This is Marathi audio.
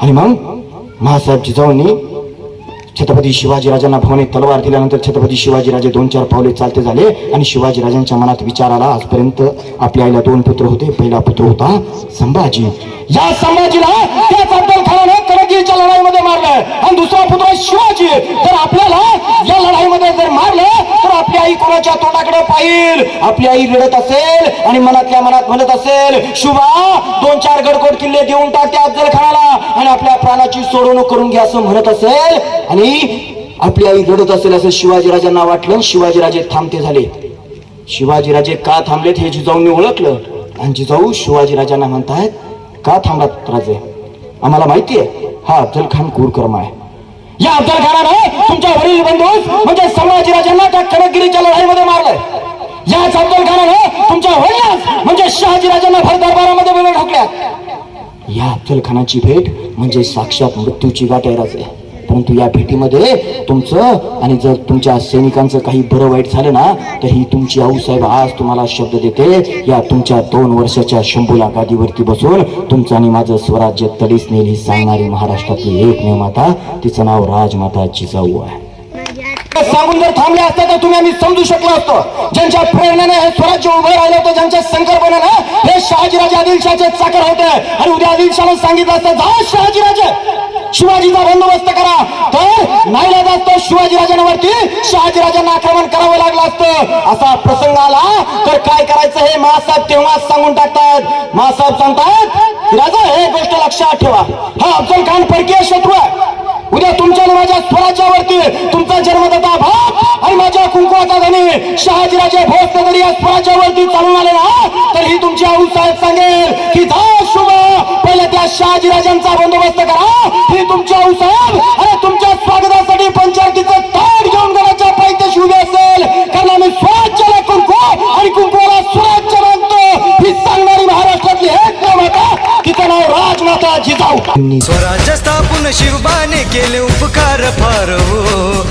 आणि मग महासाहेब जिजाऊंनी छत्रपती शिवाजीराजांना भवने तलवार दिल्यानंतर छत्रपती शिवाजीराजे दोन चार पावले चालते झाले आणि शिवाजीराजांच्या मनात विचार आला. आजपर्यंत आपल्या आईला दोन पुत्र होते. पहिला पुत्र होता संभाजी. या संभाजीला त्याच लढाईमध्ये मारलं आणि दुसरा पुत्र शिवाजी. तर आपल्याला या लढाईमध्ये जर मारलं तर आपली आई कोणाच्या तोंडाकडे पाहिल? आपली आई रडत असेल आणि मनातल्या मनात म्हणत असेल शुभा दोन चार गडकोट किल्ले देऊन टाकते अफजल खानाला आणि आपल्या प्राणाची सोडवणूक करून घ्या असं म्हणत असेल. आणि आपली आई रडत असेल असं शिवाजीराजांना वाटलं शिवाजीराजे थांबते झाले. शिवाजीराजे का थांबलेत हे जिजाऊंनी ओळखलं. आणि जिजाऊ शिवाजीराजांना म्हणतायत का थांबलात राजे? आम्हाला माहिती आहे हा अफजल खान कुरकर्म आहे. या अफजल खानाने तुमच्या वडील बंधू म्हणजे संभाजीराजांना त्या कनकगिरीच्या लढाईमध्ये मारलंय. याच अफजल तुमच्या वडिलास म्हणजे शहाजीराजांना भर दरबारामध्ये बोलून ढकल्यात या अफजल खानाची भेट म्हणजे साक्षात मृत्यूची गाठ आहे. परंतु या भेटीमध्ये तुमचं आणि जर तुमच्या सैनिकांचं काही बरं वाईट झालं ना तर ही तुमची आऊसाहेब आज तुम्हाला शब्द देते या तुमच्या दोन वर्षाच्या शंभूला गादीवरती बसून तुमचं आणि माझं स्वराज्य तडीस नेली सांगणारी महाराष्ट्रातली एक माता तिचं नाव राजमाता जिजाऊ आहे. सांगून जर थांबले असते तर तुम्ही आम्ही समजू शकलो असतो. ज्यांच्या प्रेरणेने हे स्वराज्य उभं राहिलं होतं ज्यांच्या संकल्पनेनं हे शहाजीराजे आदिलशाचे चाकर होते. आणि उद्या आदिलशानं सांगितलं असतं जा शहाजीराजे शिवाजीचा बंदोबस्त करा. तर नाईलाज असतो शिवाजीराजांवरती शहाजीराजांना आक्रमण करावं लागलं असतं. असा प्रसंग आला. तर काय करायचं हे महासाहेब तेव्हाच सांगून टाकतात. महासाहेब सांगतात राजा हे गोष्ट लक्षात ठेवा. हा अफजल खान परकीय शत्रू आहे. उद्या तुमच्या स्वराज्यावरती तुमचा जन्मदाता भाग आणि माझ्या कुंकुवाचा धनी शहाजीराजे भोसले जरी या स्वराज्यावरती चालून आले ना तर ही तुमची आऊ साहेब सांगेल की धा शुभ पहिले त्या शहाजीराजांचा बंदोबस्त करा. ही तुमची आऊ साहेब जाऊ. स्वराज्य स्थापून शिवबाने केले उपकार फार हो.